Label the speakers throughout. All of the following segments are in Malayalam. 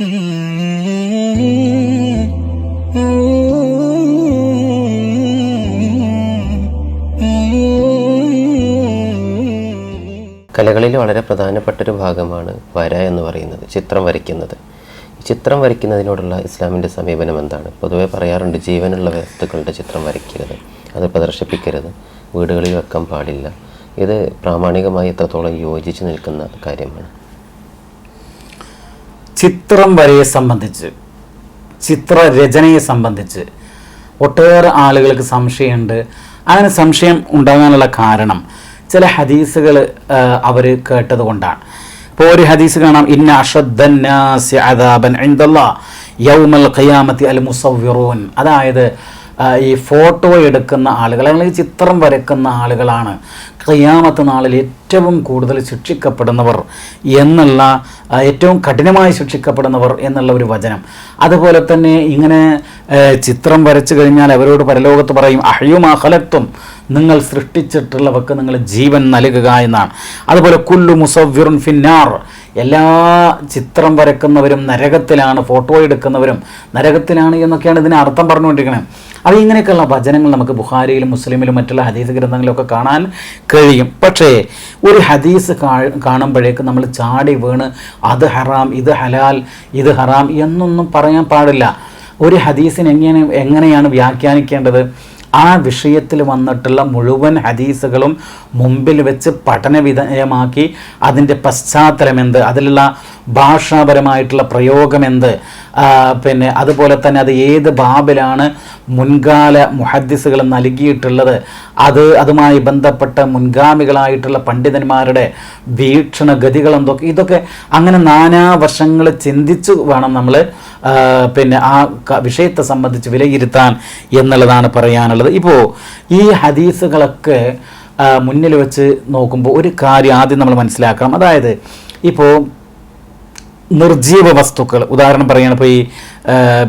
Speaker 1: കലകളിൽ വളരെ പ്രധാനപ്പെട്ട ഒരു ഭാഗമാണ് വര എന്ന് പറയുന്നത് ചിത്രം വരയ്ക്കുന്നത്. ചിത്രം വരയ്ക്കുന്നതിനോടുള്ള ഇസ്ലാമിന്റെ സമീപനം എന്താണ്? പൊതുവെ പറയാറുണ്ട് ജീവനുള്ള വസ്തുക്കളുടെ ചിത്രം വരയ്ക്കരുത് അത് പ്രദർശിപ്പിക്കരുത് വീടുകളിൽ വെക്കാൻ പാടില്ല. ഇത് പ്രാമാണികമായി എത്രത്തോളം യോജിച്ച് നിൽക്കുന്ന കാര്യമാണ്.
Speaker 2: ചിത്രം വരയെ സംബന്ധിച്ച് ചിത്രരചനയെ സംബന്ധിച്ച് ഒട്ടേറെ ആളുകൾക്ക് സംശയമുണ്ട്. അങ്ങനെ സംശയം ഉണ്ടാകാനുള്ള കാരണം ചില ഹദീസുകൾ അവർ കേട്ടത് കൊണ്ടാണ്. ഇപ്പോൾ ഒരു ഹദീസ് കാണാം. ഇന്ന അഷദ്ദന്നാസി അദാബൻ യൗമൽ ഖിയാമത്തി അൽ മുസവ്വിറൂൻ. അതായത് ഈ ഫോട്ടോ എടുക്കുന്ന ആളുകൾ അല്ലെങ്കിൽ ചിത്രം വരക്കുന്ന ആളുകളാണ് ഖിയാമത്ത് നാളിൽ ഏറ്റവും കൂടുതൽ ശിക്ഷിക്കപ്പെടുന്നവർ എന്നുള്ള ഏറ്റവും കഠിനമായി ശിക്ഷിക്കപ്പെടുന്നവർ എന്നുള്ള ഒരു വചനം. അതുപോലെ തന്നെ ഇങ്ങനെ ചിത്രം വരച്ചു കഴിഞ്ഞാൽ അവരോട് പരലോകത്ത് പറയും അഹയുമാഹലത്വം നിങ്ങൾ സൃഷ്ടിച്ചിട്ടുള്ളവർക്ക് നിങ്ങൾ ജീവൻ നൽകുക എന്നാണ്. അതുപോലെ കുല്ലു മുസവ്വിറുൻ ഫിന്നാർ. എല്ലാ ചിത്രം വരക്കുന്നവരും നരകത്തിലാണ് ഫോട്ടോ എടുക്കുന്നവരും നരകത്തിലാണ് എന്നൊക്കെയാണ് ഇതിന് അർത്ഥം പറഞ്ഞുകൊണ്ടിരിക്കുന്നത് അത് ഇങ്ങനെയൊക്കെയുള്ള വചനങ്ങൾ നമുക്ക് ബുഹാരിയിലും മുസ്ലിമിലും മറ്റുള്ള ഹദീസ് ഗ്രന്ഥങ്ങളിലൊക്കെ കാണാൻ കഴിയും. പക്ഷേ ഒരു ഹദീസ് കാണുമ്പോഴേക്ക് നമ്മൾ ചാടി വീണ് അത് ഹറാം ഇത് ഹലാൽ ഇത് ഹറാം എന്നൊന്നും പറയാൻ പാടില്ല. ഒരു ഹദീസിന് എങ്ങനെ എങ്ങനെയാണ് വ്യാഖ്യാനിക്കേണ്ടത്? ആ വിഷയത്തിൽ വന്നിട്ടുള്ള മുഴുവൻ ഹദീസുകളും മുമ്പിൽ വെച്ച് പഠന വിധേയമാക്കി അതിന്റെ പശ്ചാത്തലം എന്ത്? അതിലുള്ള ഭാഷാപരമായിട്ടുള്ള പ്രയോഗം എന്ത് പിന്നെ അതുപോലെ തന്നെ അത് ഏത് ബാബിലാണ് മുൻകാല മുഹദ്ദിസുകൾ നൽകിയിട്ടുള്ളത്? അത് അതുമായി ബന്ധപ്പെട്ട മുൻഗാമികളായിട്ടുള്ള പണ്ഡിതന്മാരുടെ വീക്ഷണഗതികൾ എന്തൊക്കെ? ഇതൊക്കെ അങ്ങനെ നാനാ വർഷങ്ങൾ ചിന്തിച്ചു വേണം നമ്മൾ പിന്നെ ആ വിഷയത്തെ സംബന്ധിച്ച് വിലയിരുത്താൻ എന്നുള്ളതാണ് പറയാനുള്ളത്. ഇപ്പോൾ ഈ ഹദീസുകളൊക്കെ മുന്നിൽ വെച്ച് നോക്കുമ്പോൾ ഒരു കാര്യം ആദ്യം നമ്മൾ മനസ്സിലാക്കണം. അതായത് ഇപ്പോൾ നിർജീവ വസ്തുക്കൾ. ഉദാഹരണം പറയുകയാണ് ഇപ്പോൾ ഈ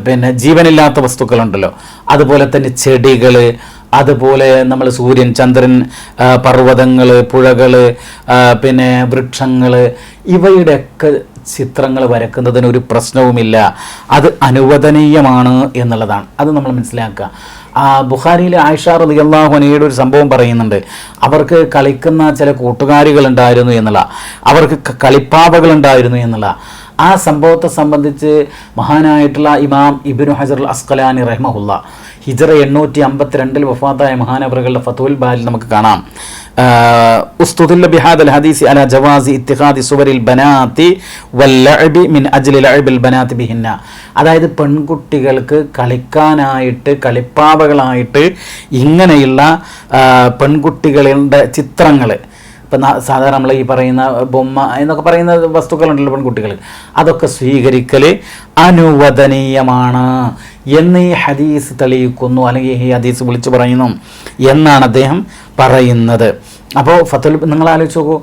Speaker 2: പിന്നെ ജീവനില്ലാത്ത വസ്തുക്കളുണ്ടല്ലോ. അതുപോലെ തന്നെ ചെടികൾ അതുപോലെ നമ്മൾ സൂര്യൻ ചന്ദ്രൻ പർവതങ്ങൾ പുഴകൾ പിന്നെ വൃക്ഷങ്ങൾ ഇവയുടെയൊക്കെ ചിത്രങ്ങൾ വരക്കുന്നതിന് ഒരു പ്രശ്നവുമില്ല. അത് അനുവദനീയമാണ് എന്നുള്ളതാണ്. അത് നമ്മൾ മനസ്സിലാക്കുക. ബുഹാരിയിലെ ആയിഷാർ റളിയല്ലാഹു അൻഹയുടെ ഒരു സംഭവം പറയുന്നുണ്ട്. അവർക്ക് കളിക്കുന്ന ചില കൂട്ടുകാരികൾ ഉണ്ടായിരുന്നു എന്നുള്ള അവർക്ക് കളിപ്പാവകളുണ്ടായിരുന്നു എന്നുള്ള. ആ സംഭവത്തെ സംബന്ധിച്ച് മഹാനായിട്ടുള്ള ഇമാം ഇബിനു ഹജർ അൽ അസ്കലാനി റഹ്മഹുല്ല. ഹിജറ എണ്ണൂറ്റി അമ്പത്തിരണ്ടിൽ വഫാത്തായ മഹാനവറുകളുടെ ഫതുൽ ബാലിൽ നമുക്ക് കാണാം. ഉസ്തുദില്ല ബിഹാദൽ ഹദീസി അല ജവാസി ഇത്തിഹാദി സുവരിൽ ബനാത്തി വല്ലഅബി മിൻ അജ്ലി ലഅബിൽ ബനാത്തി ബിഹിന്ന. അതായത് പെൺകുട്ടികൾക്ക് കളിക്കാനായിട്ട് കളിപ്പാവകളായിട്ട് ഇങ്ങനെയുള്ള പെൺകുട്ടികളുടെ ചിത്രങ്ങൾ ഇപ്പം സാധാരണ നമ്മൾ ഈ പറയുന്ന ബൊമ്മ എന്നൊക്കെ പറയുന്ന വസ്തുക്കളുണ്ടല്ലോ പെൺകുട്ടികൾ അതൊക്കെ സ്വീകരിക്കൽ അനുവദനീയമാണ്. എന്ന് ഈ ഹദീസ് തെളിയിക്കുന്നു അല്ലെങ്കിൽ ഈ ഹദീസ് വിളിച്ചു പറയുന്നു എന്നാണ് അദ്ദേഹം പറയുന്നത്. അപ്പോൾ ഫത്തുൽ നിങ്ങൾ ആലോചിച്ച് നോക്കൂ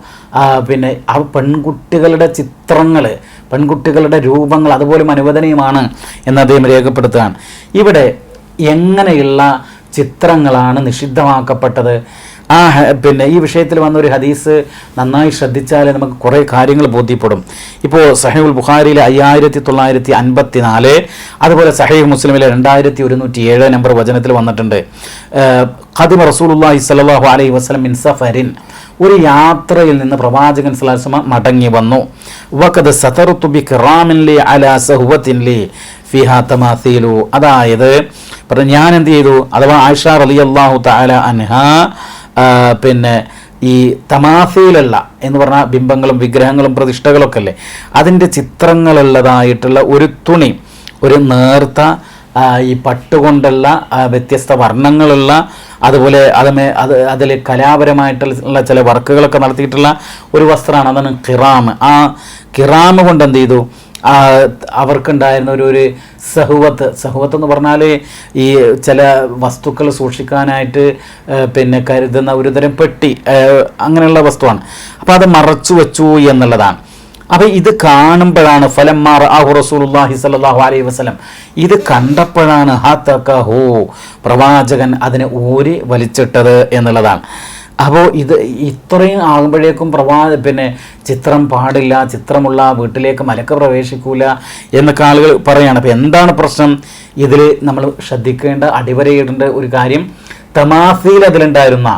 Speaker 2: പിന്നെ ആ പെൺകുട്ടികളുടെ ചിത്രങ്ങൾ പെൺകുട്ടികളുടെ രൂപങ്ങൾ അതുപോലും അനുവദനീയമാണ് എന്ന് അദ്ദേഹം രേഖപ്പെടുത്തുകയാണ്. ഇവിടെ എങ്ങനെയുള്ള ചിത്രങ്ങളാണ് നിഷിദ്ധമാക്കപ്പെട്ടത്? ആ പിന്നെ ഈ വിഷയത്തിൽ വന്ന ഒരു ഹദീസ് നന്നായി ശ്രദ്ധിച്ചാൽ നമുക്ക് കുറേ കാര്യങ്ങൾ ബോധ്യപ്പെടും. ഇപ്പോൾ സഹീബുൽ ബുഖാരിയിലെ അയ്യായിരത്തി തൊള്ളായിരത്തി അൻപത്തി നാല് അതുപോലെ സഹീബ് മുസ്ലിമിലെ രണ്ടായിരത്തി ഒരുന്നൂറ്റി ഏഴ് നമ്പർ വചനത്തിൽ വന്നിട്ടുണ്ട്. ഖദിമ റസൂലുള്ളാഹി സ്വല്ലല്ലാഹു അലൈഹി വസ്ലം മിൻ സഫരിൻ. ഒരു യാത്രയിൽ നിന്ന് പ്രവാചകൻ സലാസ്മ മടങ്ങി വന്നു. വക്കത് സതറുത്തു ബി കിറാമിൻ ലി അലാ സഹുവത്തിൻ ലി ഫിഹാ അതായത് പറഞ്ഞു ഞാൻ എന്ത് ചെയ്തു? അഥവാ ആയിഷ റളിയല്ലാഹു തആല അൻഹ പിന്നെ ഈ തമാസയിലുള്ള എന്ന് പറഞ്ഞാൽ ബിംബങ്ങളും വിഗ്രഹങ്ങളും പ്രതിഷ്ഠകളൊക്കെ അല്ലേ? അതിന്റെ ചിത്രങ്ങളുള്ളതായിട്ടുള്ള ഒരു തുണി ഒരു നേർത്ത ഈ പട്ടുകൊണ്ടുള്ള വ്യത്യസ്ത വർണങ്ങളുള്ള അതുപോലെ അതുമേ അത് അതിൽ കലാപരമായിട്ടുള്ള ചില വർക്കുകളൊക്കെ നടത്തിയിട്ടുള്ള ഒരു വസ്ത്രമാണ് അതാണ് കിറാമ്. ആ കിറാമ് കൊണ്ട് എന്ത് ചെയ്തു? അവർക്കുണ്ടായിരുന്ന ഒരു ഒരു സഹുവത്ത്. സഹുവത്ത് എന്ന് പറഞ്ഞാൽ ഈ ചില വസ്തുക്കൾ സൂക്ഷിക്കാനായിട്ട് പിന്നെ കരുതുന്ന ഒരുതരം പെട്ടി അങ്ങനെയുള്ള വസ്തുവാണ്. അപ്പോൾ അത് മറച്ചു വെച്ചു എന്നുള്ളതാണ്. അപ്പോൾ ഇത് കാണുമ്പോഴാണ് ഫലമാർ ആഹു റസൂലുള്ളാഹി സ്വല്ലല്ലാഹു അലൈഹി വസല്ലം. ഇത് കണ്ടപ്പോഴാണ് ഹത്തക്കഹു പ്രവാചകൻ അതിനെ ഊരി വലിച്ചിട്ടത് എന്നുള്ളതാണ്. അപ്പോൾ ഇത് ഇത്രയും ആകുമ്പോഴേക്കും പ്രവാ പിന്നെ ചിത്രം പാടില്ല ചിത്രമുള്ള വീട്ടിലേക്ക് മലക്ക് പ്രവേശിക്കൂല എന്നൊക്കെ ആളുകൾ പറയുകയാണ് അപ്പോൾ എന്താണ് പ്രശ്നം? ഇതിൽ നമ്മൾ ശ്രദ്ധിക്കേണ്ട അടിവരയിടേണ്ട ഒരു കാര്യം തമാസയിൽ അതിലുണ്ടായിരുന്ന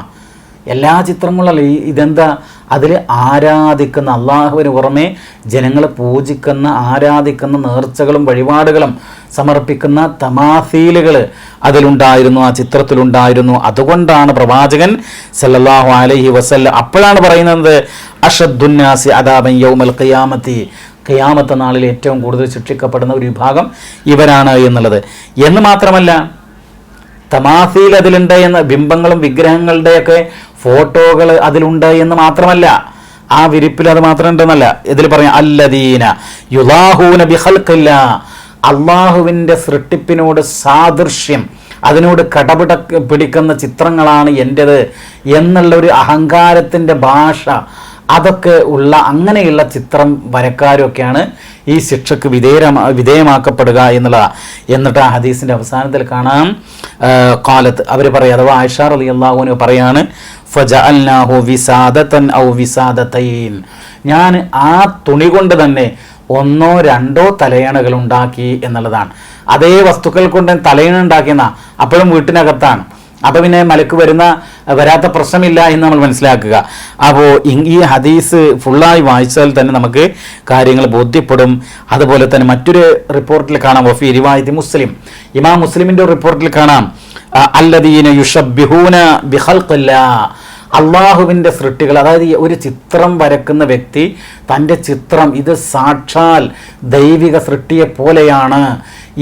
Speaker 2: എല്ലാ ചിത്രമുള്ള ഇതെന്താ അതിൽ ആരാധിക്കുന്ന അള്ളാഹുവിന് പുറമേ ജനങ്ങൾ പൂജിക്കുന്ന ആരാധിക്കുന്ന നേർച്ചകളും വഴിപാടുകളും സമർപ്പിക്കുന്ന തമാസീലുകൾ അതിലുണ്ടായിരുന്നു ആ ചിത്രത്തിലുണ്ടായിരുന്നു. അതുകൊണ്ടാണ് പ്രവാചകൻ സല്ലല്ലാഹു അലൈഹി വസല്ല അപ്പോഴാണ് പറയുന്നത് അഷദ്ദുന്നാസി അദാബൻ യൗമൽ ഖിയാമത്തി. ഖിയാമത്ത നാളിൽ ഏറ്റവും കൂടുതൽ ശിക്ഷിക്കപ്പെടുന്ന ഒരു വിഭാഗം ഇവരാണ് എന്നുള്ളത്. എന്ന് മാത്രമല്ല തമാസീൽ അതിലുണ്ട് എന്ന ബിംബങ്ങളും വിഗ്രഹങ്ങളുടെയൊക്കെ ഫോട്ടോകൾ അതിലുണ്ട് എന്ന് മാത്രമല്ല ആ വിരിപ്പിൽ അത് മാത്രം ഉണ്ടെന്നല്ല ഇതിൽ പറയാം അല്ലദീന യുലാഹൂന ബിഹൽക്കില്ല അള്ളാഹുവിന്റെ സൃഷ്ടിപ്പിനോട് സാദൃശ്യം അതിനോട് കടപിട പിടിക്കുന്ന ചിത്രങ്ങളാണ് എന്റെത് എന്നുള്ള ഒരു അഹങ്കാരത്തിന്റെ ഭാഷ അതൊക്കെ ഉള്ള അങ്ങനെയുള്ള ചിത്രം വരക്കാരൊക്കെയാണ് ഈ ശിക്ഷക്ക് വിധേയമാ വിധേയമാക്കപ്പെടുക എന്നുള്ളതാണ് എന്നിട്ട് ആ ഹദീസിന്റെ അവസാനത്തിൽ കാണാം കാലത്ത് അവർ പറയും അഥവാ ആയിഷാർ അലി അള്ളാഹുവിന് പറയാണ് ഔ ഞാൻ ആ തുണി കൊണ്ട് തന്നെ ഒന്നോ രണ്ടോ തലയണകൾ ഉണ്ടാക്കി എന്നുള്ളതാണ്. അതേ വസ്തുക്കൾ കൊണ്ട് തലയണ ഉണ്ടാക്കിയെന്ന. അപ്പോഴും വീട്ടിനകത്താണ്. അപ്പോൾ പിന്നെ മലക്ക് വരുന്ന വരാത്ത പ്രശ്നമില്ല എന്ന് നമ്മൾ മനസ്സിലാക്കുക. അപ്പോൾ ഈ ഹദീസ് ഫുള്ളായി വായിച്ചാൽ തന്നെ നമുക്ക് കാര്യങ്ങൾ ബോധ്യപ്പെടും. അതുപോലെ തന്നെ മറ്റൊരു റിപ്പോർട്ടിൽ കാണാം. വഫി റിവായത്തി മുസ്ലിം. ഇമാം മുസ്ലിമിന്റെ റിപ്പോർട്ടിൽ കാണാം. അല്ലദീന സൃഷ്ടികൾ അതായത് ഒരു ചിത്രം വരക്കുന്ന വ്യക്തി തന്റെ ചിത്രം ഇത് സാക്ഷാൽ ദൈവിക സൃഷ്ടിയെ പോലെയാണ്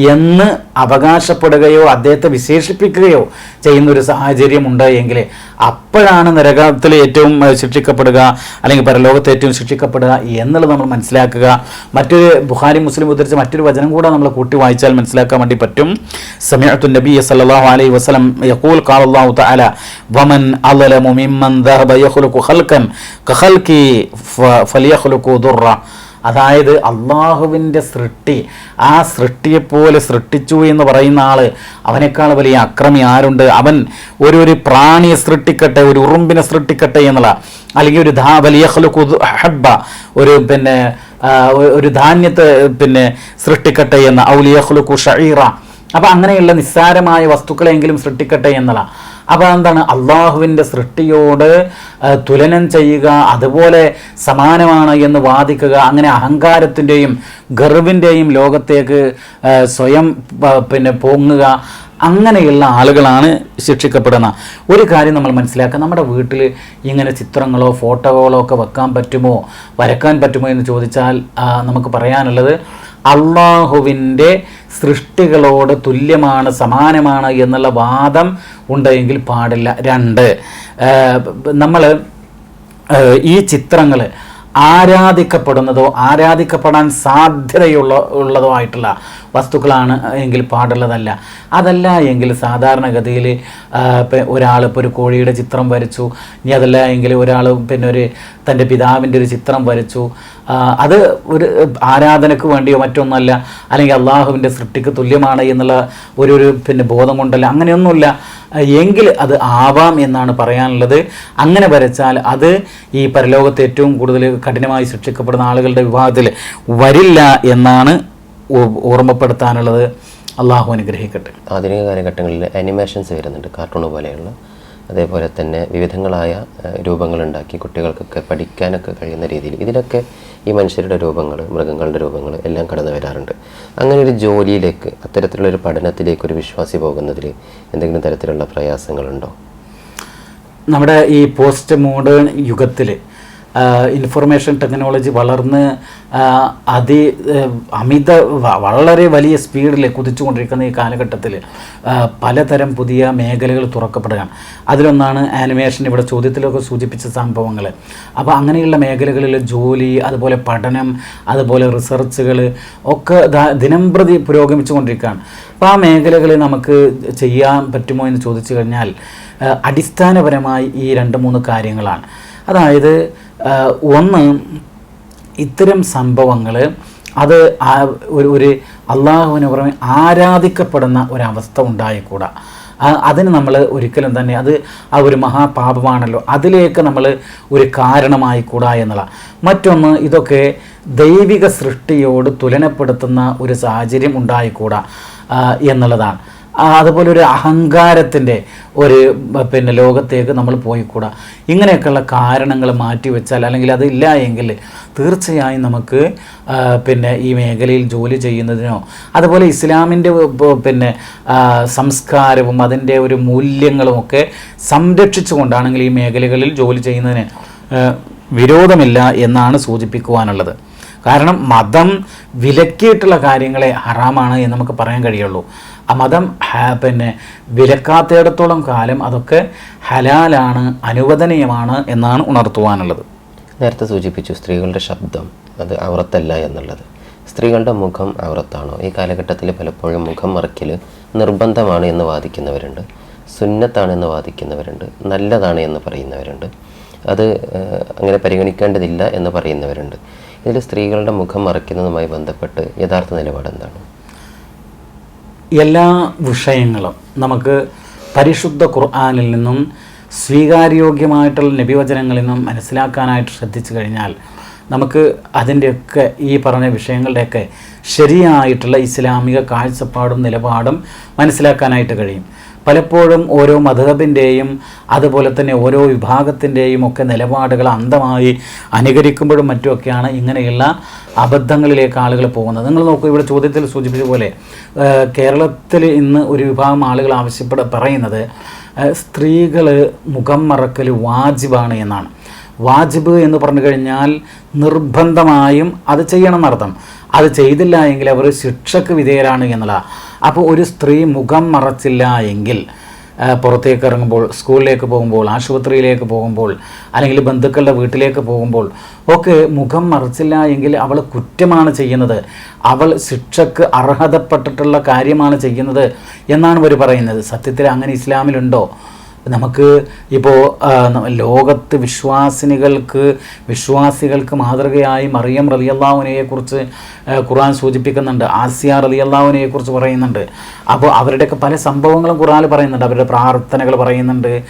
Speaker 2: എന്ന് അവകാശപ്പെടുകയോ അദ്ദേഹത്തെ വിശേഷിപ്പിക്കുകയോ ചെയ്യുന്ന ഒരു സാഹചര്യം ഉണ്ട് എങ്കിൽ അപ്പോഴാണ് നരകത്തിൽ ഏറ്റവും ശിക്ഷിക്കപ്പെടുക അല്ലെങ്കിൽ പരലോകത്ത് ഏറ്റവും ശിക്ഷിക്കപ്പെടുക എന്നുള്ളത് നമ്മൾ മനസ്സിലാക്കുക. മറ്റൊരു ബുഹാരി മുസ്ലിം ഉദ്ധരിച്ച മറ്റൊരു വചനം കൂടെ നമ്മൾ കൂട്ടി വായിച്ചാൽ മനസ്സിലാക്കാൻ വേണ്ടി പറ്റും. സമയത്തു നബി സല്ലല്ലാഹു അലൈഹി വസ്ലം യഖൂൽ കാലാഹു തആല വമൻ അളലമു മിമ്മൻ ദഹബ യഖ്ലുഖു ഖൽഖൻ കഖൽഖി ഫ- ദുർറ അതായത് അള്ളാഹുവിന്റെ സൃഷ്ടി. ആ സൃഷ്ടിയെപ്പോലെ സൃഷ്ടിച്ചു എന്ന് പറയുന്ന ആൾ അവനേക്കാൾ വലിയ അക്രമി ആരുണ്ട്? അവൻ ഒരു ഒരു പ്രാണിയെ സൃഷ്ടിക്കട്ടെ ഒരു ഉറുമ്പിനെ സൃഷ്ടിക്കട്ടെ എന്നുള്ള അല്ലെങ്കിൽ ഒരു ധാ വലിയ ഹബ്ബ ഒരു പിന്നെ ഒരു ധാന്യത്തെ പിന്നെ സൃഷ്ടിക്കട്ടെ എന്ന ഔലിയഹ്ലുക്കു ഷഈറ. അപ്പം അങ്ങനെയുള്ള നിസ്സാരമായ വസ്തുക്കളെങ്കിലും സൃഷ്ടിക്കട്ടെ എന്നുള്ള. അപ്പോൾ എന്താണ്? അള്ളാഹുവിന്റെ സൃഷ്ടിയോട് തുലനം ചെയ്യുക അതുപോലെ സമാനമാണ് എന്ന് വാദിക്കുക അങ്ങനെ അഹങ്കാരത്തിന്റെയും ഗർവിന്റെയും ലോകത്തേക്ക് സ്വയം പിന്നെ പൊങ്ങുക അങ്ങനെയുള്ള ആളുകളാണ് ശിക്ഷിക്കപ്പെടുന്ന. ഒരു കാര്യം നമ്മൾ മനസ്സിലാക്കുക നമ്മുടെ വീട്ടിൽ ഇങ്ങനെ ചിത്രങ്ങളോ ഫോട്ടോകളോ ഒക്കെ വെക്കാൻ പറ്റുമോ വരക്കാൻ പറ്റുമോ എന്ന് ചോദിച്ചാൽ നമുക്ക് പറയാനുള്ളത് അള്ളാഹുവിന്റെ സൃഷ്ടികളോട് തുല്യമാണ് സമാനമാണ് എന്നുള്ള വാദം ഉണ്ടെങ്കിൽ പാടില്ല. രണ്ട് നമ്മൾ ഈ ചിത്രങ്ങൾ ആരാധിക്കപ്പെടുന്നതോ ആരാധിക്കപ്പെടാൻ സാധ്യതയുള്ള ഉള്ളതോ ആയിട്ടുള്ള വസ്തുക്കളാണ് എങ്കിൽ പാടുള്ളതല്ല. അതല്ല എങ്കിൽ സാധാരണഗതിയിൽ ഒരാൾ ഇപ്പോൾ ഒരു കോഴിയുടെ ചിത്രം വരച്ചു. ഇനി അതല്ല എങ്കിൽ ഒരാൾ പിന്നെ ഒരു തന്റെ പിതാവിന്റെ ഒരു ചിത്രം വരച്ചു. അത് ഒരു ആരാധനയ്ക്ക് വേണ്ടിയോ മറ്റൊന്നല്ല അല്ലെങ്കിൽ അള്ളാഹുവിന്റെ സൃഷ്ടിക്ക് തുല്യമാണ് എന്നുള്ള ഒരു ഒരു പിന്നെ ബോധം കൊണ്ടല്ല. അങ്ങനെയൊന്നുമില്ല. എങ്കിൽ അത് ആവാം എന്നാണ് പറയാനുള്ളത്. അങ്ങനെ വരച്ചാൽ അത് ഈ പരലോകത്ത് ഏറ്റവും കൂടുതൽ കഠിനമായി ശിക്ഷിക്കപ്പെടുന്ന ആളുകളുടെ വിഭാഗത്തിൽ വരില്ല എന്നാണ് ഓർമ്മപ്പെടുത്താനുള്ളത് അള്ളാഹു അനുഗ്രഹിക്കട്ടെ.
Speaker 1: ആധുനിക കാലഘട്ടങ്ങളിൽ അനിമേഷൻസ് വരുന്നുണ്ട് കാർട്ടൂൺ പോലെയുള്ള. അതേപോലെ തന്നെ വിവിധങ്ങളായ രൂപങ്ങളുണ്ടാക്കി കുട്ടികൾക്കൊക്കെ പഠിക്കാനൊക്കെ കഴിയുന്ന രീതിയിൽ ഇതിലൊക്കെ ഈ മനുഷ്യരുടെ രൂപങ്ങൾ മൃഗങ്ങളുടെ രൂപങ്ങൾ എല്ലാം കടന്നു വരാറുണ്ട്. അങ്ങനെ ഒരു ജോലിയിലേക്ക് അത്തരത്തിലുള്ള ഒരു പഠനത്തിലേക്ക് ഒരു വിശ്വാസി പോകുന്നതിൽ എന്തെങ്കിലും തരത്തിലുള്ള പ്രയാസങ്ങളുണ്ടോ?
Speaker 2: നമ്മുടെ ഈ പോസ്റ്റ് മോഡേൺ യുഗത്തിൽ ഇൻഫർമേഷൻ ടെക്നോളജി വളർന്ന് അതി അമിത വളരെ വലിയ സ്പീഡിൽ കുതിച്ചുകൊണ്ടിരിക്കുന്ന ഈ കാലഘട്ടത്തിൽ പലതരം പുതിയ മേഖലകൾ തുറക്കപ്പെടുകയാണ്. അതിലൊന്നാണ് ആനിമേഷൻ ഇവിടെ ചോദ്യത്തിലൊക്കെ സൂചിപ്പിച്ച സംഭവങ്ങൾ അപ്പോൾ അങ്ങനെയുള്ള മേഖലകളിൽ ജോലി അതുപോലെ പഠനം അതുപോലെ റിസർച്ചുകൾ ഒക്കെ ദിനംപ്രതി ദിനം പ്രതി പുരോഗമിച്ചുകൊണ്ടിരിക്കുകയാണ്. അപ്പോൾ ആ മേഖലകളിൽ നമുക്ക് ചെയ്യാൻ പറ്റുമോ എന്ന് ചോദിച്ചു കഴിഞ്ഞാൽ അടിസ്ഥാനപരമായി ഈ രണ്ട് മൂന്ന് കാര്യങ്ങളാണ്. അതായത് ഒന്ന് ഇത്തരം സംഭവങ്ങൾ അത് ഒരു ഒരു അള്ളാഹുവിന് പുറമെ ആരാധിക്കപ്പെടുന്ന ഒരവസ്ഥ ഉണ്ടായിക്കൂടാ. അതിന് നമ്മൾ ഒരിക്കലും തന്നെ അത് ആ ഒരു മഹാപാപമാണല്ലോ. അതിലേക്ക് നമ്മൾ ഒരു കാരണമായി കൂടാ എന്നുള്ള മറ്റൊന്ന് ഇതൊക്കെ ദൈവിക സൃഷ്ടിയോട് തുലനപ്പെടുത്തുന്ന ഒരു സാഹചര്യം ഉണ്ടായിക്കൂടാ എന്നുള്ളതാണ്. അതുപോലെ ഒരു അഹങ്കാരത്തിന്റെ ഒരു പിന്നെ ലോകത്തേക്ക് നമ്മൾ പോയി പോയിക്കൂടാ. ഇങ്ങനെയൊക്കെയുള്ള കാരണങ്ങൾ മാറ്റിവെച്ചാൽ അല്ലെങ്കിൽ അതില്ല എങ്കിൽ തീർച്ചയായും നമുക്ക് പിന്നെ ഈ മേഖലയിൽ ജോലി ചെയ്യുന്നതിനോ അതുപോലെ ഇസ്ലാമിന്റെ പിന്നെ സംസ്കാരവും അതിന്റെ ഒരു മൂല്യങ്ങളും ഒക്കെ സംരക്ഷിച്ചുകൊണ്ടാണെങ്കിൽ ഈ മേഖലകളിൽ ജോലി ചെയ്യുന്നതിന് വിരോധമില്ല എന്നാണ് സൂചിപ്പിക്കുവാനുള്ളത്. കാരണം മതം വിലക്കിയിട്ടുള്ള കാര്യങ്ങളെ ഹറാമാണ് എന്ന് നമുക്ക് പറയാൻ കഴിയുള്ളൂ. മതം പിന്നെ വിലക്കാത്തിടത്തോളം കാലം അതൊക്കെ ഹലാലാണ് അനുവദനീയമാണ് എന്നാണ് ഉണർത്തുവാനുള്ളത്.
Speaker 1: നേരത്തെ സൂചിപ്പിച്ചു സ്ത്രീകളുടെ ശബ്ദം അത് അവറത്തല്ല എന്നുള്ളത്. സ്ത്രീകളുടെ മുഖം അവറത്താണോ ഈ കാലഘട്ടത്തിൽ പലപ്പോഴും മുഖം മറയ്ക്കൽ നിർബന്ധമാണ് എന്ന് വാദിക്കുന്നവരുണ്ട്. സുന്നത്താണെന്ന് വാദിക്കുന്നവരുണ്ട്. നല്ലതാണ് എന്ന് പറയുന്നവരുണ്ട്. അത് അങ്ങനെ പരിഗണിക്കേണ്ടതില്ല എന്ന് പറയുന്നവരുണ്ട്. ഇതിൽ സ്ത്രീകളുടെ മുഖം മറയ്ക്കുന്നതുമായി ബന്ധപ്പെട്ട് യഥാർത്ഥ നിലപാട് എന്താണ്
Speaker 2: എല്ലാ വിഷയങ്ങളും നമുക്ക് പരിശുദ്ധ ഖുർആാനിൽ നിന്നും സ്വീകാര്യോഗ്യമായിട്ടുള്ള നബിവചനങ്ങളിൽ നിന്നും മനസ്സിലാക്കാനായിട്ട് ശ്രദ്ധിച്ചു കഴിഞ്ഞാൽ നമുക്ക് അതിന്റെയൊക്കെ ഈ പറഞ്ഞ വിഷയങ്ങളുടെയൊക്കെ ശരിയായിട്ടുള്ള ഇസ്ലാമിക കാഴ്ചപ്പാടും നിലപാടും മനസ്സിലാക്കാനായിട്ട് കഴിയും. പലപ്പോഴും ഓരോ മധബിന്റെയും അതുപോലെ തന്നെ ഓരോ വിഭാഗത്തിന്റെയും ഒക്കെ നിലപാടുകൾ അന്ധമായി അനുകരിക്കുമ്പോഴും മറ്റുമൊക്കെയാണ് ഇങ്ങനെയുള്ള അബദ്ധങ്ങളിലേക്ക് ആളുകൾ പോകുന്നത്. നിങ്ങൾ നോക്കൂ ഇവിടെ ചോദ്യത്തിൽ സൂചിപ്പിച്ച പോലെ കേരളത്തിൽ ഇന്ന് ഒരു വിഭാഗം ആളുകൾ ആവശ്യപ്പെട പറയുന്നത് സ്ത്രീകൾ മുഖം മറക്കൽ വാജിബാണ് എന്നാണ്. വാജിബ് എന്ന് പറഞ്ഞു കഴിഞ്ഞാൽ നിർബന്ധമായും അത് ചെയ്യണം എന്നർത്ഥം. അത് ചെയ്തില്ല എങ്കിൽ അവർ ശിക്ഷക്ക് വിധേയരാണ് എന്നുള്ളതാണ് അപ്പോൾ ഒരു സ്ത്രീ മുഖം മറച്ചില്ല എങ്കിൽ പുറത്തേക്ക് ഇറങ്ങുമ്പോൾ സ്കൂളിലേക്ക് പോകുമ്പോൾ ആശുപത്രിയിലേക്ക് പോകുമ്പോൾ അല്ലെങ്കിൽ ബന്ധുക്കളുടെ വീട്ടിലേക്ക് പോകുമ്പോൾ ഒക്കെ മുഖം മറച്ചില്ല എങ്കിൽ അവൾ കുറ്റമാണ് ചെയ്യുന്നത്. അവൾ ശിക്ഷക്ക് അർഹതപ്പെട്ടിട്ടുള്ള കാര്യമാണ് ചെയ്യുന്നത് എന്നാണ് ഇവർ പറയുന്നത്. സത്യത്തിൽ അങ്ങനെ ഇസ്ലാമിലുണ്ടോ? നമുക്ക് ഇപ്പോൾ ലോകത്ത് വിശ്വാസിനികൾക്ക് വിശ്വാസികൾക്ക് മാതൃകയായി മറിയം റലിയല്ലാവിനെയെ കുറിച്ച് ഖുർആൻ സൂചിപ്പിക്കുന്നുണ്ട്. ആസിയ റലിയല്ലാവിനെയെ കുറിച്ച് പറയുന്നുണ്ട്. അപ്പോൾ അവരുടെയൊക്കെ പല സംഭവങ്ങളും ഖുർആൻ പറയുന്നുണ്ട്. അവരുടെ പ്രാർത്ഥനകൾ പറയുന്നുണ്ട്.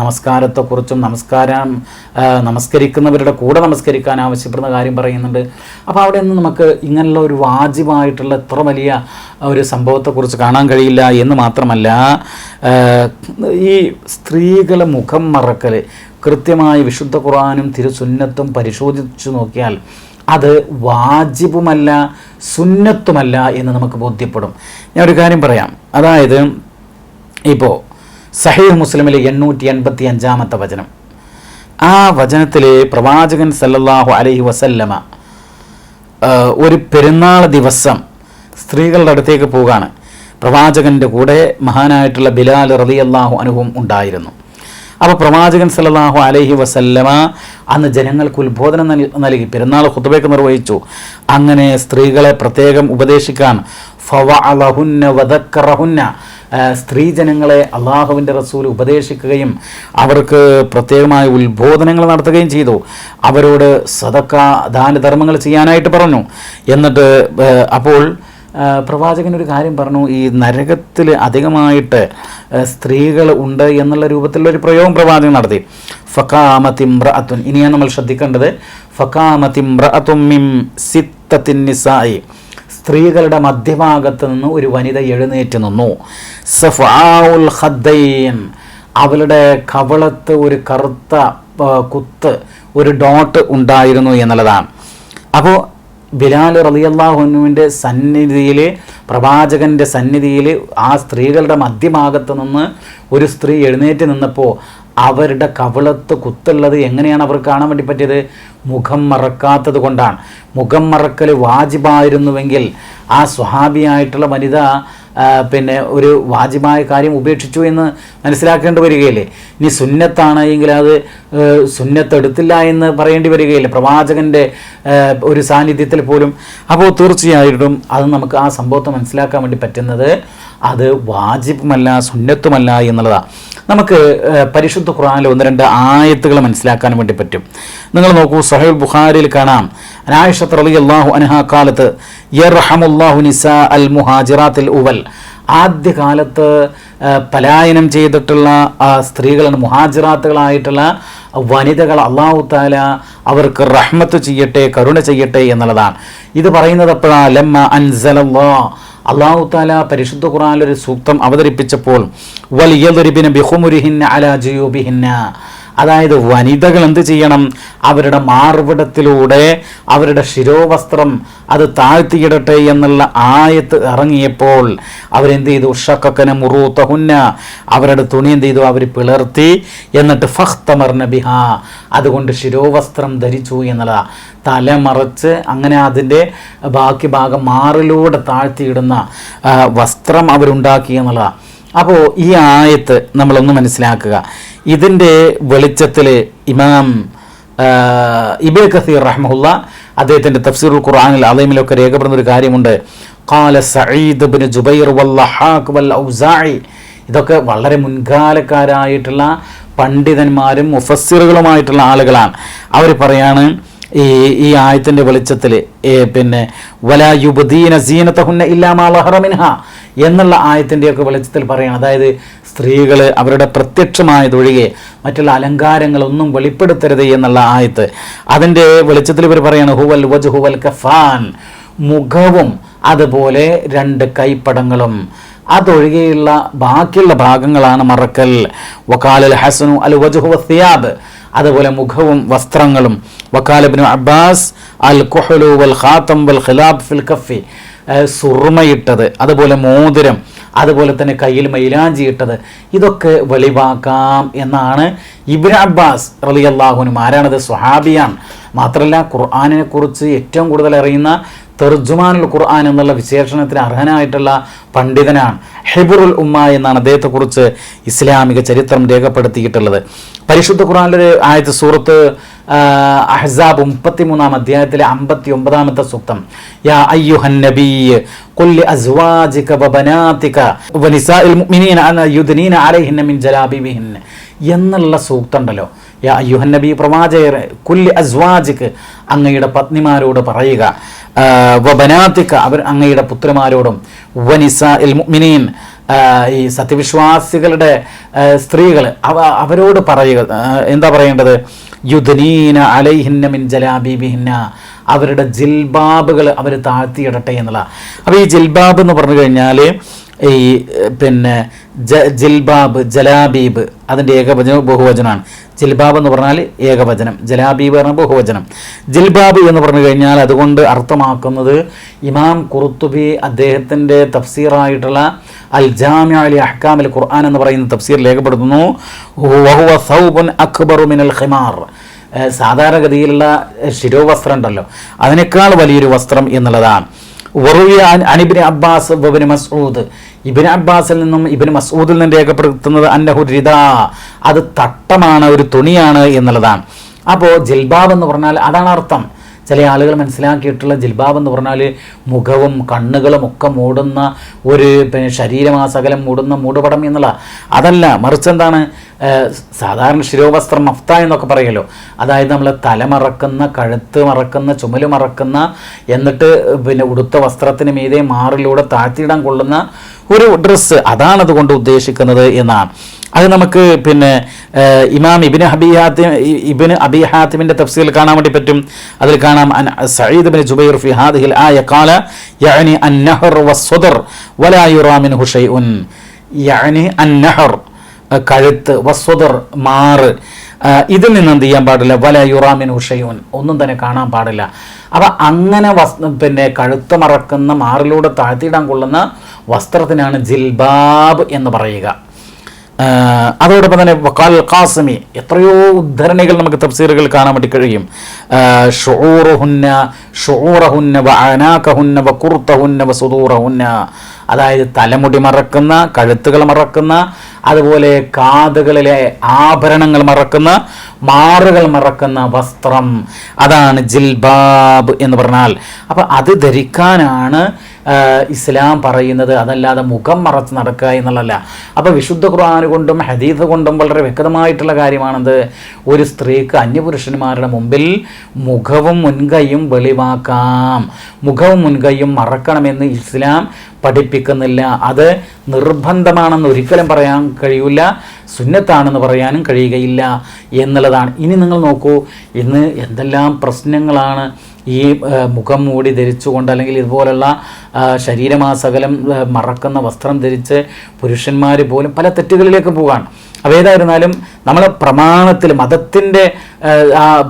Speaker 2: നമസ്കാരത്തെക്കുറിച്ചും നമസ്കാരം നമസ്കരിക്കുന്നവരുടെ കൂടെ നമസ്കരിക്കാൻ ആവശ്യപ്പെടുന്ന കാര്യം പറയുന്നുണ്ട്. അപ്പോൾ അവിടെ നിന്ന് നമുക്ക് ഇങ്ങനെയുള്ള ഒരു വാജിബായിട്ടുള്ള എത്ര വലിയ ഒരു സംഭവത്തെക്കുറിച്ച് കാണാൻ കഴിയില്ല എന്ന് മാത്രമല്ല ഈ സ്ത്രീകളെ മുഖം മറക്കൽ കൃത്യമായി വിശുദ്ധ ഖുറാനും തിരുസുന്നത്തും പരിശോധിച്ചു നോക്കിയാൽ അത് വാജിബുമല്ല സുന്നത്തുമല്ല എന്ന് നമുക്ക് ബോധ്യപ്പെടും. ഞാൻ ഒരു കാര്യം പറയാം. അതായത് ഇപ്പോൾ സഹീഹ് മുസ്ലിമിലെ എണ്ണൂറ്റി എൺപത്തി അഞ്ചാമത്തെ വചനം. ആ വചനത്തിലെ പ്രവാചകൻ സല്ലല്ലാഹു അലൈഹി വസല്ലമ ഒരു പെരുന്നാൾ ദിവസം സ്ത്രീകളുടെ അടുത്തേക്ക് പോവുകയാണ് പ്രവാചകന്റെ കൂടെ മഹാനായിട്ടുള്ള ബിലാൽ റളിയല്ലാഹു അനുഭവം ഉണ്ടായിരുന്നു. അപ്പോൾ പ്രവാചകൻ സല്ലല്ലാഹു അലഹി വസല്ലമ അന്ന് ജനങ്ങൾക്ക് ഉത്ബോധനം നൽകി പെരുന്നാൾ ഹുതുബേക്ക് നിർവഹിച്ചു. അങ്ങനെ സ്ത്രീകളെ പ്രത്യേകം ഉപദേശിക്കാൻ ഫവഅലഹുന്ന വദക്കറഹുന്ന ആ, സ്ത്രീ ജനങ്ങളെ അള്ളാഹുവിന്റെ റസൂൽ ഉപദേശിക്കുകയും അവർക്ക് പ്രത്യേകമായ ഉത്ബോധനങ്ങൾ നടത്തുകയും ചെയ്തു. അവരോട് സദക്ക ദാനധർമ്മങ്ങൾ ചെയ്യാനായിട്ട് പറഞ്ഞു. എന്നിട്ട് അപ്പോൾ ഒരു കാര്യം പറഞ്ഞു ഈ നരകത്തിൽ അധികമായിട്ട് സ്ത്രീകൾ ഉണ്ട് എന്നുള്ള രൂപത്തിലുള്ള ഒരു പ്രയോഗം പ്രവാചകൻ നടത്തി. ഫക്കാമത്തിമ്രഅത്തുൻ ഇനിയാണ് നമ്മൾ ശ്രദ്ധിക്കേണ്ടത് ഫക്കാമതിമ്ര മിം സിത്തത്തിൻ നിസായി. സ്ത്രീകളുടെ മധ്യഭാഗത്ത് നിന്ന് ഒരു വനിത എഴുന്നേറ്റ് നിന്നു. സഫാഉൽ ഖദ്ദൈൻ. അവളുടെ കവളത്ത് ഒരു കറുത്ത കുത്ത് ഒരു ഡോട്ട് ഉണ്ടായിരുന്നു എന്നുള്ളതാണ്. അപ്പോൾ ബിലാൽ റളിയല്ലാഹുനുവിന്റെ സന്നിധിയിൽ പ്രവാചകന്റെ സന്നിധിയിൽ ആ സ്ത്രീകളുടെ മധ്യഭാഗത്ത് നിന്ന് ഒരു സ്ത്രീ എഴുന്നേറ്റ് നിന്നപ്പോൾ അവരുടെ കവിളത്ത് കുത്തുള്ളത് എങ്ങനെയാണ് അവർക്ക് കാണാൻ വേണ്ടി പറ്റിയത്? മുഖം മറക്കാത്തത് കൊണ്ടാണ്. മുഖം മറക്കൽ വാജിബായിരുന്നുവെങ്കിൽ ആ സ്വഹാബിയായിട്ടുള്ള വനിത പിന്നെ ഒരു വാജിബായ കാര്യം ഉപേക്ഷിച്ചു എന്ന് മനസ്സിലാക്കേണ്ടി വരികയില്ലേ? ഇനി സുന്നത്താണെങ്കിൽ അത് ഏഹ്, സുന്നത്ത് എടുത്തില്ല എന്ന് പറയേണ്ടി വരികയില്ല. പ്രവാചകന്റെ ഒരു സാന്നിധ്യത്തിൽ പോലും. അപ്പോൾ തീർച്ചയായിട്ടും അത് നമുക്ക് ആ സംഭവത്തെ മനസ്സിലാക്കാൻ വേണ്ടി പറ്റുന്നത് അത് വാജിബുമല്ല സുന്നത്തുമല്ല എന്നുള്ളതാണ് നമുക്ക് പരിശുദ്ധ ഖുറാനിൽ ഒന്ന് രണ്ട് ആയത്തുകൾ മനസ്സിലാക്കാൻ വേണ്ടി പറ്റും. നിങ്ങൾ നോക്കൂ സഹീൽ ബുഖാരിയിൽ കാണാം. അനായിഷത്ത് റളിയല്ലാഹു അനഹ കാലത്ത് യർഹമുല്ലാഹു നിസാ അൽ മുഹാജിറാത്തിൽ ഉവൽ. ആദ്യകാലത്ത് പലായനം ചെയ്തിട്ടുള്ള സ്ത്രീകളാണ് മുഹാജിറാത്തുകളായിട്ടുള്ള വനിതകൾ അള്ളാഹു താല അവർക്ക് റഹ്മത്ത് ചെയ്യട്ടെ കരുണ ചെയ്യട്ടെ എന്നുള്ളതാണ്. ഇത് പറയുന്നത് എപ്പോഴാണ് ലമ്മ അള്ളാഹു താല പരിശുദ്ധ ഖുർആനിൽ ഒരു സൂക്തം അവതരിപ്പിച്ചപ്പോൾ വലിയ ബിഹുമുരിഹിന്ന അല ജുയൂബിഹിന്ന. അതായത് വനിതകൾ എന്ത് ചെയ്യണം? അവരുടെ മാർവിടത്തിലൂടെ അവരുടെ ശിരോവസ്ത്രം അത് താഴ്ത്തിയിടട്ടെ എന്നുള്ള ആയത്ത് ഇറങ്ങിയപ്പോൾ അവരെന്ത് ചെയ്തു? ഉഷക്കക്കന മുറൂത്തഹുന്ന അവരുടെ തുണി എന്ത് ചെയ്തു? അവർ പിളർത്തി. എന്നിട്ട് ഫഹ്തമർ നബിഹ അതുകൊണ്ട് ശിരോവസ്ത്രം ധരിച്ചു എന്നുള്ളതാ. തലമറച്ച് അങ്ങനെ അതിന്റെ ബാക്കി ഭാഗം മാറിലൂടെ താഴ്ത്തിയിടുന്ന വസ്ത്രം അവരുണ്ടാക്കി എന്നുള്ളതാണ് അപ്പോൾ ഈ ആയത്ത് നമ്മളൊന്ന് മനസ്സിലാക്കുക. ഇതിന്റെ വെളിച്ചത്തിൽ ഇമാം ഇബെ കസീർ റഹ്മുല്ല അദ്ദേഹത്തിന്റെ തഫ്സീറുൽ ഖുർആാനിൽ അലൈമിലൊക്കെ രേഖപ്പെടുന്ന ഒരു കാര്യമുണ്ട്. കാല സഈദ് ജുബൈർ വൽ ഔസായി ഇതൊക്കെ വളരെ മുൻകാലക്കാരായിട്ടുള്ള പണ്ഡിതന്മാരും മുഫസ്സിറുകളുമായിട്ടുള്ള ആളുകളാണ്. അവർ പറയാണ് ഈ ഈ ആയത്തിന്റെ വെളിച്ചത്തിൽ പിന്നെ വല യുബദീന സീനത്തഹുന്ന ഇല്ലാമാലഹറമിൻഹ എന്നുള്ള ആയത്തിന്റെയൊക്കെ വെളിച്ചത്തിൽ പറയണം. അതായത് സ്ത്രീകൾ അവരുടെ പ്രത്യക്ഷമായതൊഴികെ മറ്റുള്ള അലങ്കാരങ്ങളൊന്നും വെളിപ്പെടുത്തരുത് എന്നുള്ള ആയത്ത്. അതിന്റെ വെളിച്ചത്തിൽ ഇവർ പറയാണ് ഹുവൽ വജ് ഹുവൽ കഫാൻ മുഖവും അതുപോലെ രണ്ട് കൈപ്പടങ്ങളും. അതൊഴികെയുള്ള ബാക്കിയുള്ള ഭാഗങ്ങളാണ് മറക്കൽ. വക്കാലൽ ഹസനു അൽ വജുഹു സിയാബ് അതുപോലെ മുഖവും വസ്ത്രങ്ങളും. വക്കാലബിന് അബ്ബാസ് അൽ കുഹലു വൽ ഖാത്തം വൽ ഖിലാബ് ഫിൽ കഫി സുർമയിട്ടത് അതുപോലെ മോതിരം അതുപോലെ തന്നെ കയ്യിൽ മൈലാഞ്ചി ഇട്ടത്. ഇതൊക്കെ വെളിവാക്കാം എന്നാണ് ഇബ്ൻ അബ്ബാസ് റലി അള്ളാഹുനും ആരാണത്? സ്വഹാബിയാണ്. മാത്രമല്ല ഖുർആാനിനെ കുറിച്ച് ഏറ്റവും കൂടുതൽ അറിയുന്ന തെർജുമാനുൽ ഖുർആൻ എന്നുള്ള വിശേഷണത്തിന് അർഹനായിട്ടുള്ള പണ്ഡിതനാണ് ഹെബുറുൽ ഉമ്മ എന്നാണ് അദ്ദേഹത്തെക്കുറിച്ച് ഇസ്ലാമിക ചരിത്രം രേഖപ്പെടുത്തിയിട്ടുള്ളത്. പരിശുദ്ധ ഖുർആനിലെ ആയത്ത് സൂറത്ത് അഹ്സാബ് മുപ്പത്തിമൂന്നാം അധ്യായത്തിലെ അമ്പത്തി ഒമ്പതാമത്തെ സൂക്തം. യാ അയ്യുഹൻ നബീ കൊല്ലി അസ്വാജിക വബനാതിക വനിസാഇൽ മുഅ്മിനീന അന യുദ്നീന അലൈഹിന്ന മിൻ ജലാബിബിഹിന്ന എന്നുള്ള സൂക്തം ഉണ്ടല്ലോ. യാ അയ്യുഹൻ നബി അസ്വാജിക്ക് അങ്ങയുടെ പത്നിമാരോട് പറയുക. വബനാതിക അവർ അങ്ങയുടെ പുത്രിമാരോടും വനിസാഇൽ മുഅ്മിനീൻ ഈ സത്യവിശ്വാസികളുടെ സ്ത്രീകൾ അവ അവരോട് പറയുക. എന്താ പറയേണ്ടത്? യുദ്ധനീന അലൈഹിന്ന മിൻ ജലാബീബിഹിന്ന. അവരുടെ ജിൽബാബുകൾ അവർ താഴ്ത്തിയിടട്ടെ എന്നുള്ള. അപ്പോൾ ഈ ജിൽബാബ് എന്ന് പറഞ്ഞു കഴിഞ്ഞാൽ ഈ പിന്നെ ജ ജിൽബാബ് ജലാബീബ് അതിന്റെ ഏകവചനം ബഹുവചനമാണ്. ജിൽബാബ് എന്ന് പറഞ്ഞാൽ ഏകവചനം. ജലാബീബ് പറഞ്ഞാൽ ബഹുവചനം. ജിൽബാബ് എന്ന് പറഞ്ഞു കഴിഞ്ഞാൽ അതുകൊണ്ട് അർത്ഥമാക്കുന്നത് ഇമാം കുറുത്തുബി അദ്ദേഹത്തിന്റെ തഫ്സീറായിട്ടുള്ള അൽ ജാമ്യ അലി അഹ്കാം അൽ ഖുർആൻ എന്ന് പറയുന്ന തഫ്സീർ രേഖപ്പെടുത്തുന്നു. വഹുവ സൗബുൻ അക്ബറു മിനൽ ഖിമാർ. സാധാരണഗതിയിലുള്ള ശിരോവസ്ത്രം ഉണ്ടല്ലോ. അതിനേക്കാൾ വലിയൊരു വസ്ത്രം എന്നുള്ളതാണ്. അനിബിൻ അബ്ബാസ് വബിന് മസ്ഊദ്. ഇബിന് അബ്ബാസിൽ നിന്നും ഇബിന് മസൂദിൽ നിന്നും രേഖപ്പെടുത്തുന്നത് അന്നഹു റിദ. അത് തട്ടമാണ് ഒരു തുണിയാണ് എന്നുള്ളതാണ്. അപ്പോൾ ജിൽബാബ് എന്ന് പറഞ്ഞാൽ അതാണ് അർത്ഥം. ചില ആളുകൾ മനസ്സിലാക്കിയിട്ടുള്ള ജിൽബാബ് എന്ന് പറഞ്ഞാൽ മുഖവും കണ്ണുകളും ഒക്കെ മൂടുന്ന ഒരു പിന്നെ ശരീരമാസകലം മൂടുന്ന മൂടുപടം എന്നുള്ള. അതല്ല മറിച്ച് എന്താണ്? സാധാരണ ശിരോവസ്ത്രം മഫ്ത എന്നൊക്കെ പറയുമല്ലോ അതായത് നമ്മൾ തല മറക്കുന്ന കഴുത്ത് മറക്കുന്ന ചുമൽ മറക്കുന്ന എന്നിട്ട് പിന്നെ ഉടുത്ത വസ്ത്രത്തിന് മീതെ മാറിലൂടെ താഴ്ത്തിയിടാൻ കൊള്ളുന്ന ഒരു ഡ്രസ്സ് അതാണ് അതുകൊണ്ട് ഉദ്ദേശിക്കുന്നത് എന്നാണ്. അത് നമുക്ക് പിന്നെ ഇമാം ഇബിന് ഹബിഹാത്തി ഇബിന് അബി ഹാത്തിമിന്റെ തഫ്സീൽ കാണാൻ വേണ്ടി പറ്റും. അതിൽ കാണാം അൻ സഈദ് ബിൻ ജുബൈർ ഫി ഹാദിഹിൽ ആയ ഖാല യഅനി അന്നഹർ വസ്വദർ വലാ ഹുഷൈ ഉൻ യഅനി നഹർ കഴുത്ത് വസ്വദർ മാറ്. ആ, ഇതിൽ നിന്ന് എന്ത് ചെയ്യാൻ പാടില്ല? വല യുറാമിൻ ഉഷയൂൻ ഒന്നും തന്നെ കാണാൻ പാടില്ല. അപ്പം അങ്ങനെ വസ് പിന്നെ കഴുത്ത് മറക്കുന്ന മാറിലൂടെ താഴ്ത്തിയിടാൻ കൊള്ളുന്ന വസ്ത്രത്തിനാണ് ജിൽബാബ് എന്ന് പറയുക. അതോടൊപ്പം തന്നെ വക്കാൽ ഖാസിമി. എത്രയോ ഉദ്ധരണികൾ നമുക്ക് തഫ്സീറുകൾ കാണാൻ വേണ്ടി കഴിയും. ഷോറഹുന്ന ഷോറഹുന്ന വ അനാക്കഹുന്ന വ കുർത്തഹുന്ന വ സുദൂറഹുന്ന. അതായത് തലമുടി മറക്കുന്ന കഴുത്തുകൾ മറക്കുന്ന അതുപോലെ കാതുകളിലെ ആഭരണങ്ങൾ മറക്കുന്ന മാറുകൾ മറക്കുന്ന വസ്ത്രം. അതാണ് ജിൽബാബ് എന്ന് പറഞ്ഞാൽ. അപ്പം അത് ധരിക്കാനാണ് ഇസ്ലാം പറയുന്നത് അതല്ലാതെ മുഖം മറച്ച് നടക്കുക എന്നുള്ളതല്ല. അപ്പോൾ വിശുദ്ധ ഖുർആൻ കൊണ്ടും ഹദീസ് കൊണ്ടും വളരെ വ്യക്തമായിട്ടുള്ള കാര്യമാണത് ഒരു സ്ത്രീക്ക് അന്യപുരുഷന്മാരുടെ മുമ്പിൽ മുഖവും മുൻകൈയും വെളിവാക്കാം. മുഖവും മുൻകൈയും മറക്കണമെന്ന് ഇസ്ലാം പഠിപ്പിക്കുന്നില്ല. അത് നിർബന്ധമാണെന്ന് ഒരിക്കലും പറയാൻ കഴിയില്ല സുന്നത്താണെന്ന് പറയാനും കഴിയുകയില്ല എന്നുള്ളതാണ്. ഇനി നിങ്ങൾ നോക്കൂ ഇന്ന് എന്തെല്ലാം പ്രശ്നങ്ങളാണ് ഈ മുഖം മൂടി ധരിച്ചുകൊണ്ട് അല്ലെങ്കിൽ ഇതുപോലുള്ള ശരീരമാസകലം മറക്കുന്ന വസ്ത്രം ധരിച്ച് പുരുഷന്മാർ പോലും പല തെറ്റുകളിലേക്ക് പോകാണ് അപ്പോൾ ഏതായിരുന്നാലും നമ്മളെ പ്രമാണത്തിൽ മതത്തിന്റെ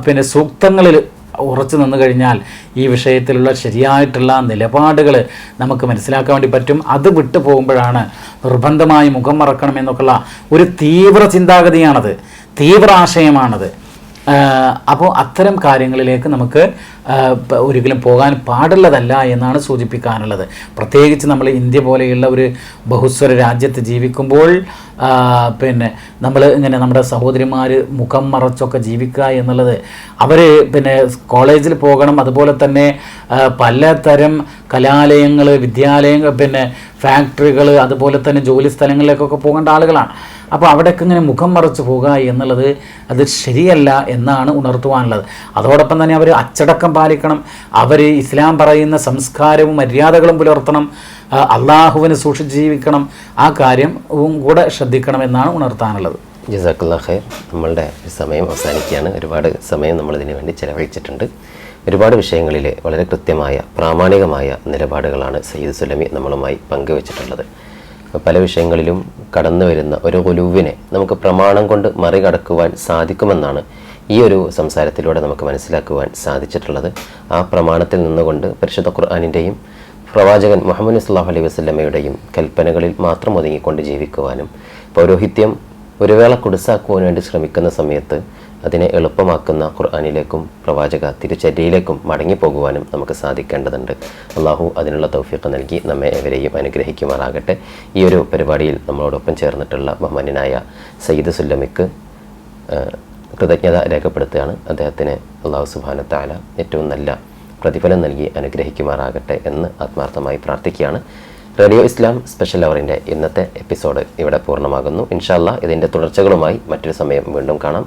Speaker 2: പിന്നെ സൂക്തങ്ങളിൽ ഉറച്ചു നിന്ന് കഴിഞ്ഞാൽ ഈ വിഷയത്തിലുള്ള ശരിയായിട്ടുള്ള നിലപാടുകൾ നമുക്ക് മനസ്സിലാക്കാൻ വേണ്ടി പറ്റും. അത് വിട്ടു പോകുമ്പോഴാണ് നിർബന്ധമായി മുഖം മറക്കണം എന്നൊക്കെയുള്ള ഒരു തീവ്ര ചിന്താഗതിയാണത്. തീവ്ര ആശയമാണത്. അപ്പോൾ അത്തരം കാര്യങ്ങളിലേക്ക് നമുക്ക് ഒരിക്കലും പോകാൻ പാടുള്ളതല്ല എന്നാണ് സൂചിപ്പിക്കാനുള്ളത്. പ്രത്യേകിച്ച് നമ്മൾ ഇന്ത്യ പോലെയുള്ള ഒരു ബഹുസ്വര രാജ്യത്ത് ജീവിക്കുമ്പോൾ പിന്നെ നമ്മൾ ഇങ്ങനെ നമ്മുടെ സഹോദരിമാർ മുഖം മറച്ചൊക്കെ ജീവിക്കുക എന്നുള്ളത് അവർ പിന്നെ കോളേജിൽ പോകണം അതുപോലെ തന്നെ പലതരം കലാലയങ്ങൾ വിദ്യാലയങ്ങൾ പിന്നെ ഫാക്ടറികൾ അതുപോലെ തന്നെ ജോലി സ്ഥലങ്ങളിലേക്കൊക്കെ പോകേണ്ട ആളുകളാണ്. അപ്പോൾ അവിടേക്ക് ഇങ്ങനെ മുഖം മറച്ച് പോകുക എന്നുള്ളത് അത് ശരിയല്ല എന്നാണ് ഉണർത്തുവാനുള്ളത്. അതോടൊപ്പം തന്നെ അവർ അച്ചടക്കം പാലിക്കണം. അവർ ഇസ്ലാം പറയുന്ന സംസ്കാരവും മര്യാദകളും പുലർത്തണം. അള്ളാഹുവിനെ സൂക്ഷിച്ച് ജീവിക്കണം. ആ കാര്യവും കൂടെ ശ്രദ്ധിക്കണം എന്നാണ് ഉണർത്താനുള്ളത്.
Speaker 1: ജസാക്കുല്ലാഹെ നമ്മളുടെ സമയം അവസാനിക്കുകയാണ്. ഒരുപാട് സമയം നമ്മൾ ഇതിനു വേണ്ടി ചെലവഴിച്ചിട്ടുണ്ട്. ഒരുപാട് വിഷയങ്ങളിൽ വളരെ കൃത്യമായ പ്രാമാണികമായ നിലപാടുകളാണ് സയ്യിദ് സുലമി നമ്മളുമായി പങ്കുവച്ചിട്ടുള്ളത്. പല വിഷയങ്ങളിലും കടന്നു വരുന്ന ഒരു ഒലുവിനെ നമുക്ക് പ്രമാണം കൊണ്ട് മറികടക്കുവാൻ സാധിക്കുമെന്നാണ് ഈ ഒരു സംസാരത്തിലൂടെ നമുക്ക് മനസ്സിലാക്കുവാൻ സാധിച്ചിട്ടുള്ളത്. ആ പ്രമാണത്തിൽ നിന്നുകൊണ്ട് പരിശുദ്ധ ഖുർആാനിന്റെയും പ്രവാചകൻ മുഹമ്മദ് സുല്ലാഹു അലൈഹി വസ്ലമയുടെയും കൽപ്പനകളിൽ മാത്രം ഒതുങ്ങിക്കൊണ്ട് ജീവിക്കുവാനും പൗരോഹിത്യം ഒരു വേള കുടുസാക്കുവാൻ വേണ്ടി ശ്രമിക്കുന്ന സമയത്ത് അതിനെ എളുപ്പമാക്കുന്ന ഖുർആാനിലേക്കും പ്രവാചക തിരുചര്യയിലേക്കും മടങ്ങിപ്പോകുവാനും നമുക്ക് സാധിക്കേണ്ടതുണ്ട്. അള്ളാഹു അതിനുള്ള തൗഫീഖ് നൽകി നമ്മെ എവരെയും അനുഗ്രഹിക്കുമാറാകട്ടെ. ഈ ഒരു പരിപാടിയിൽ നമ്മളോടൊപ്പം ചേർന്നിട്ടുള്ള ബഹുമാനായ സയ്യിദ് സുല്ലമിക്ക് കൃതജ്ഞത രേഖപ്പെടുത്തുകയാണ്. അദ്ദേഹത്തിന് അള്ളാഹു സുബാന താല ഏറ്റവും നല്ല പ്രതിഫലം നൽകി അനുഗ്രഹിക്കുമാറാകട്ടെ എന്ന് ആത്മാർത്ഥമായി പ്രാർത്ഥിക്കുകയാണ്. റേഡിയോ ഇസ്ലാം സ്പെഷ്യൽ അവറിന്റെ ഇന്നത്തെ എപ്പിസോഡ് ഇവിടെ പൂർണമാകുന്നു. ഇൻഷാല്ല ഇതിന്റെ തുടർച്ചകളുമായി മറ്റൊരു സമയം വീണ്ടും കാണാം.